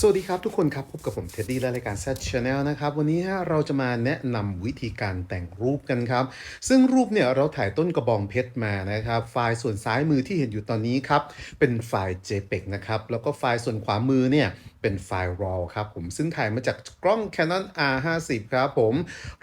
สวัสดีครับทุกคนครับ พบกับผมเท็ดดี้และรายการ Set Channel นะครับ วันนี้ฮะเราจะมาแนะนำวิธีการแต่งรูปกันครับ ซึ่งรูปเนี่ยเราถ่ายต้นกระบองเพชรมานะครับ ไฟล์ส่วนซ้ายมือที่เห็นอยู่ตอนนี้ครับ เป็นไฟล์ JPEG นะครับ แล้วก็ไฟล์ส่วนขวามือเนี่ยเป็นไฟล์ RAW ครับผมซึ่งถ่ายมาจากกล้อง Canon R50 ครับผม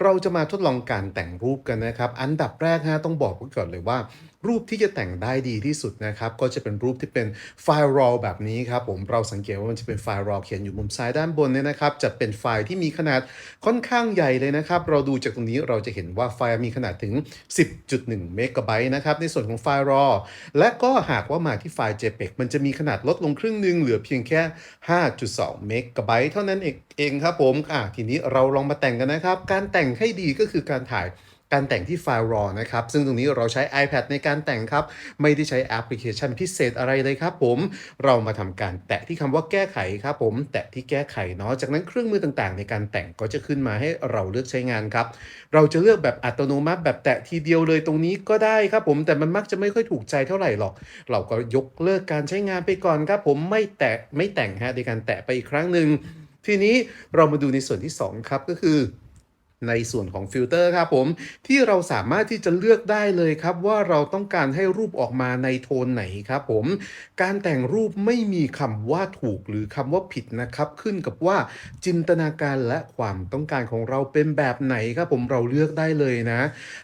เราจะมาทดลองการแต่งรูปกันนะครับ อันดับแรกฮะต้องบอกไว้ก่อนเลยว่า รูปที่จะแต่งได้ดีที่สุดนะครับ ก็จะเป็นรูปที่เป็นไฟล์ RAW แบบนี้ครับผมเราสังเกตว่ามันจะเป็นไฟล์ RAW เขียนอยู่มุมซ้ายด้านบนเนี่ยนะครับ จะเป็นไฟล์ที่มีขนาดค่อนข้างใหญ่เลยนะครับ เราดูจากตรงนี้เราจะเห็นว่าไฟล์มีขนาดถึง 10.1 เมกะไบต์นะครับ ในส่วนของไฟล์ RAW และก็หากว่ามาที่ไฟล์ JPEG มันจะมีขนาดลดลงครึ่งหนึ่งเหลือเพียงแค่ 5.2 เมกะไบต์เท่านั้นเองเองครับผมอะทีนี้เราลองมาแต่งกันนะครับ การแต่งให้ดีก็คือการถ่าย การแต่งที่ไฟล์ RAW นะครับ ซึ่งตรงนี้เราใช้ iPad ในการแต่งครับ ไม่ได้ใช้แอปพลิเคชันพิเศษอะไรเลยครับผม เรามาทำการแตะที่คำว่าแก้ไขครับผม แตะที่แก้ไขเนาะ จากนั้นเครื่องมือต่างๆ ในการแต่งก็จะขึ้นมาให้เราเลือกใช้งานครับ เราจะเลือกแบบอัตโนมัติแบบแตะทีเดียวเลยตรงนี้ก็ได้ครับผม แต่มันมักจะไม่ค่อยถูกใจเท่าไหร่หรอก เราก็ยกเลิกการใช้งานไปก่อนครับผม ไม่แตะไม่แต่งฮะในการแตะไปอีกครั้งหนึ่งทีนี้เรามาดูในส่วนที่สองครับก็คือ ในส่วนของฟิลเตอร์ครับผมที่เราสามารถที่จะเลือกได้เลยครับว่าเราต้องการให้รูปออกมาในโทนไหนครับผมการแต่งรูปไม่มีคำว่าถูกหรือคำว่าผิดนะครับ ขึ้นกับว่าจินตนาการและความต้องการของเราเป็นแบบไหนครับผมเราเลือกได้เลยนะ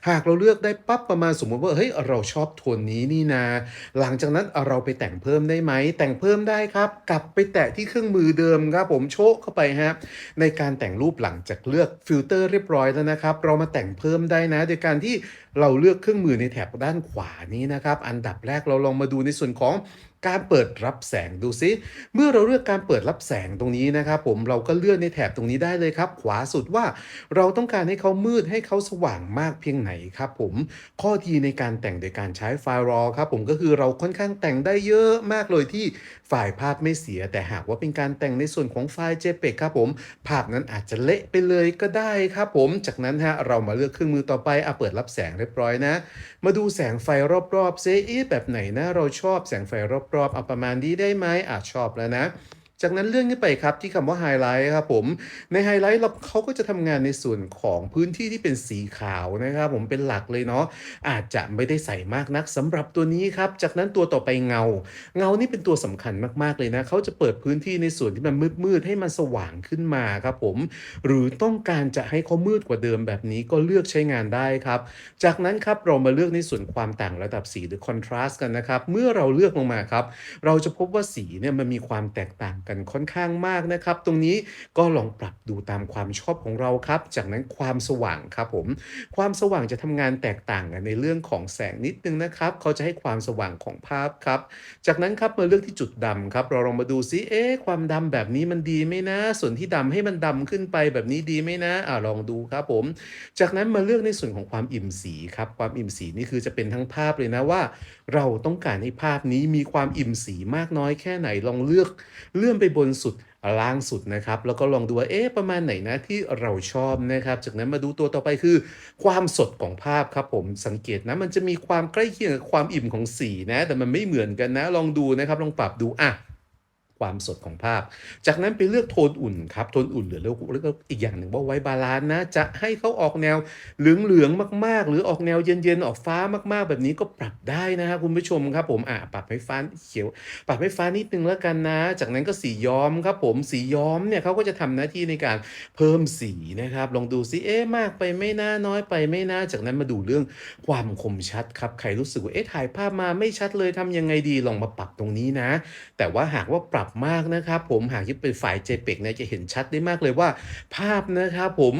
หากเราเลือกได้ปั๊บประมาณสมมติว่าเฮ้ยเราชอบโทนนี้นี่นา หลังจากนั้นเราไปแต่งเพิ่มได้ไหม แต่งเพิ่มได้ครับ กลับไปแตะที่เครื่องมือเดิมครับผมโชกเข้าไปฮะในการแต่งรูปหลังจากเลือกฟิลเตอร์เรียบร้อยแล้วนะครับ เรามาแต่งเพิ่มได้นะ โดยการที่เราเลือกเครื่องมือในแถบด้านขวานี้นะครับ อันดับแรกเราลองมาดูในส่วนของ การเปิดรับแสงดูซิ เมื่อเราเลือกการเปิดรับแสงตรงนี้นะครับผมเราก็เลือกในแถบตรงนี้ได้เลยครับ ขวาสุดว่าเราต้องการให้เขามืดให้เขาสว่างมากเพียงไหนครับผมข้อดีในการแต่งโดยการใช้ไฟล์ RAW ครับผมก็คือเราค่อนข้างแต่งได้เยอะมากเลยที่ไฟล์ภาพไม่เสีย แต่หากว่าเป็นการแต่งในส่วนของไฟล์ JPEG ครับผม ภาพนั้นอาจจะเละไปเลยก็ได้ครับผม จากนั้นฮะเรามาเลือกเครื่องมือต่อไปอะเปิดรับแสงเรียบร้อยนะ มาดูแสงไฟรอบๆเซอีแบบไหนนะเราชอบแสงไฟรอบๆเอาประมาณนี้ได้ไหมอะชอบแล้วนะ จากนั้นเลื่อนขึ้นไปครับที่คำว่าไฮไลท์ครับผมในไฮไลท์เราเขาก็จะทำงานในส่วนของพื้นที่ที่เป็นสีขาวนะครับผมเป็นหลักเลยเนาะอาจจะไม่ได้ใส่มากนักสำหรับตัวนี้ครับ จากนั้นตัวต่อไปเงา เงานี่เป็นตัวสำคัญมากๆเลยนะเขาจะเปิดพื้นที่ในส่วนที่มันมืดๆให้มันสว่างขึ้นมาครับผม หรือต้องการจะให้เขามืดกว่าเดิมแบบนี้ก็เลือกใช้งานได้ครับ จากนั้นครับเรามาเลือกในส่วนความต่างระดับสีหรือ contrast กันนะครับเมื่อเราเลือกลงมาครับเราจะพบว่าสีเนี่ยมันมีความแตกต่างกันค่อนข้างมากนะครับ ตรงนี้ก็ลองปรับดูตามความชอบของเราครับ จากนั้นความสว่างครับผม ความสว่างจะทำงานแตกต่างกันในเรื่องของแสงนิดนึงนะครับ เขาจะให้ความสว่างของภาพครับ จากนั้นครับมาเลือกที่จุดดำครับ เราลองมาดูซิเอ๊ะความดำแบบนี้มันดีไหมนะ ส่วนที่ดำให้มันดำขึ้นไปแบบนี้ดีไหมนะอ่าลองดูครับผม จากนั้นมาเลือกในส่วนของความอิ่มสีครับ ความอิ่มสีนี่คือจะเป็นทั้งภาพเลยนะว่า เราต้องการให้ภาพนี้มีความอิ่มสีมากน้อยแค่ไหนลองเลือกเลื่อนไปบนสุดล่างสุดนะครับ แล้วก็ลองดูว่าเอ๊ะประมาณไหนนะที่เราชอบนะครับ จากนั้นมาดูตัวต่อไปคือ ความสดของภาพครับผมสังเกตนะ มันจะมีความใกล้เคียงกับความอิ่มของสีนะ แต่มันไม่เหมือนกันนะ ลองดูนะครับลองปรับดูอะ ความสดของภาพ จากนั้นไปเลือกโทนอุ่นครับ โทนอุ่นหรือเรียกเรียกว่าอีกอย่างหนึ่งว่าไว้บาลานซ์นะ จะให้เขาออกแนวเหลืองๆมาก ๆ หรือออกแนวเย็นๆ ออกฟ้ามากๆ แบบนี้ก็ปรับได้นะครับคุณผู้ชมครับผมอะปรับให้ฟ้าเขียว ปรับให้ฟ้านิดนึงแล้วกันนะ จากนั้นก็สีย้อมครับผมสีย้อมเนี่ยเขาก็จะทำหน้าที่ในการเพิ่มสีนะครับ ลองดูซิเอ๊ะมากไปไม่น่าน้อยไปไม่น่าจากนั้นมาดูเรื่องความคมชัดครับใครรู้สึกว่าเอ๊ะถ่ายภาพมาไม่ชัดเลยทำยังไงดีลองมาปรับตรงนี้นะ แต่ว่าหากว่าปรับมากนะครับผมหากที่เป็นฝ่าย JPEG เนี่ยจะเห็นชัดได้มากเลยว่า ภาพนะครับผม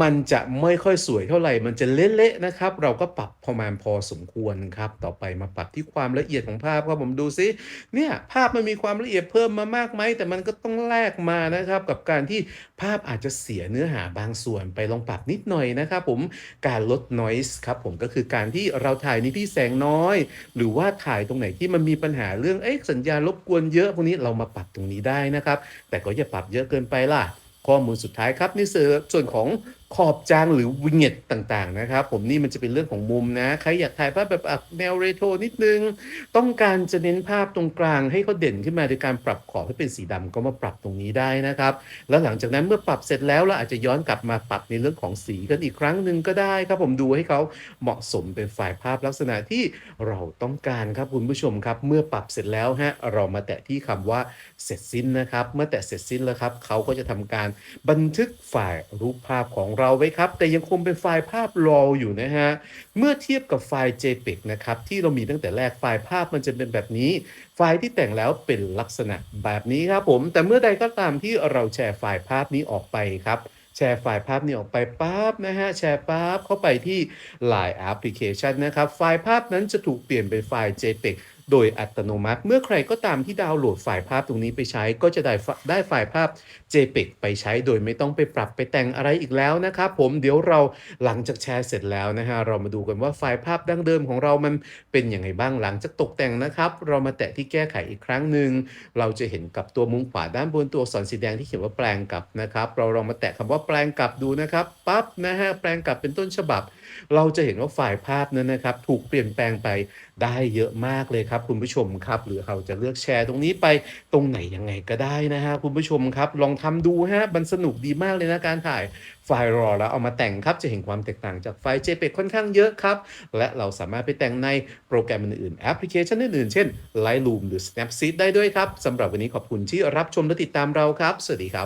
มันจะไม่ค่อยสวยเท่าไหร่ มันจะเละๆนะครับ เราก็ปรับประมาณพอสมควรครับ ต่อไปมาปรับที่ความละเอียดของภาพครับผมดูซิเนี่ยภาพมันมีความละเอียดเพิ่มมามากไหมแต่มันก็ต้องแลกมานะครับกับการที่ภาพอาจจะเสียเนื้อหาบางส่วนไปลองปรับนิดหน่อยนะครับผมการลด noise ครับผมก็คือการที่เราถ่ายในที่แสงน้อย หรือว่าถ่ายตรงไหนที่มันมีปัญหาเรื่องเอ๊ะสัญญาณรบกวนเยอะพวกนี้เรามาปรับตรงนี้ได้นะครับ แต่ก็อย่าปรับเยอะเกินไปล่ะ ข้อมูลสุดท้ายครับนี่คือส่วนของ ขอบจางหรือวิงเ e ตต่างๆนะครับ ผมนี่มันจะเป็นเรื่องของมุมนะ ใครอยากถ่ายภาพแบบแนวเรโทรนิดนึง ต้องการจะเน้นภาพตรงกลางให้เขาเด่นขึ้นมาโดยการปรับขอบให้เป็นสีดำก็มาปรับตรงนี้ได้นะครับ แล้วหลังจากนั้นเมื่อปรับเสร็จแล้วเราอาจจะย้อนกลับมาปรับในเรื่องของสีกันอีกครั้งหนึ่งก็ได้ครับ ผมดูให้เขาเหมาะสมเป็นไฟล์ภาพลักษณะที่เราต้องการครับคุณผู้ชมครับ เมื่อปรับเสร็จแล้วฮะเรามาแตะที่คำว่าเสร็จสิ้นนะครับ เมื่อแตะเสร็จสิ้นแล้วครับเขาก็จะทำการบันทึกไฟล์รูปภาพของเราไว้ครับ แต่ยังคงเป็นไฟล์ภาพ RAW อยู่นะฮะ เมื่อเทียบกับไฟล์ JPEG นะครับ ที่เรามีตั้งแต่แรกไฟล์ภาพมันจะเป็นแบบนี้ ไฟล์ที่แต่งแล้วเป็นลักษณะแบบนี้ครับผม แต่เมื่อใดก็ตามที่เราแชร์ไฟล์ภาพนี้ออกไปครับแชร์ไฟล์ภาพนี้ออกไปปั๊บนะฮะแชร์ปั๊บเข้าไปที่ Line Application นะครับ ไฟล์ภาพนั้นจะถูกเปลี่ยนเป็นไฟล์ JPEG โดยอัตโนมัติ เมื่อใครก็ตามที่ดาวน์โหลดไฟล์ภาพตรงนี้ไปใช้ ก็จะได้ได้ไฟล์ภาพ JPEG ไปใช้โดยไม่ต้องไปปรับไปแต่งอะไรอีกแล้วนะครับผมเดี๋ยวเราหลังจากแชร์เสร็จแล้วนะฮะเรามาดูกันว่าไฟล์ภาพดั้งเดิมของเรามันเป็นยังไงบ้างหลังจากตกแต่งนะครับ เรามาแตะที่แก้ไขอีกครั้งหนึ่งเราจะเห็นกับตัวมุมขวาด้านบนตัวอักษรสีแดงที่เขียนว่าแปลงกลับนะครับ เราลองมาแตะคำว่าแปลงกลับดูนะครับปั๊บนะฮะแปลงกลับเป็นต้นฉบับ เราจะเห็นว่าไฟล์ภาพนั้นนะครับ ถูกเปลี่ยนแปลงไป ได้เยอะมากเลยครับคุณผู้ชมครับ หรือเราจะเลือกแชร์ตรงนี้ไปตรงไหนยังไงก็ได้นะฮะคุณผู้ชมครับ ลองทำดูฮะมันสนุกดีมากเลยนะการถ่ายไฟล์รอแล้วเอามาแต่งครับจะเห็นความแตกต่างจากไฟล์ JPEG ค่อนข้างเยอะครับ และเราสามารถไปแต่งในโปรแกรมอื่นๆแอปพลิเคชันอื่นๆ เช่น Lightroom หรือ Snapseed ได้ด้วยครับสำหรับวันนี้ขอบคุณที่รับชมและติดตามเราครับ สวัสดีครับ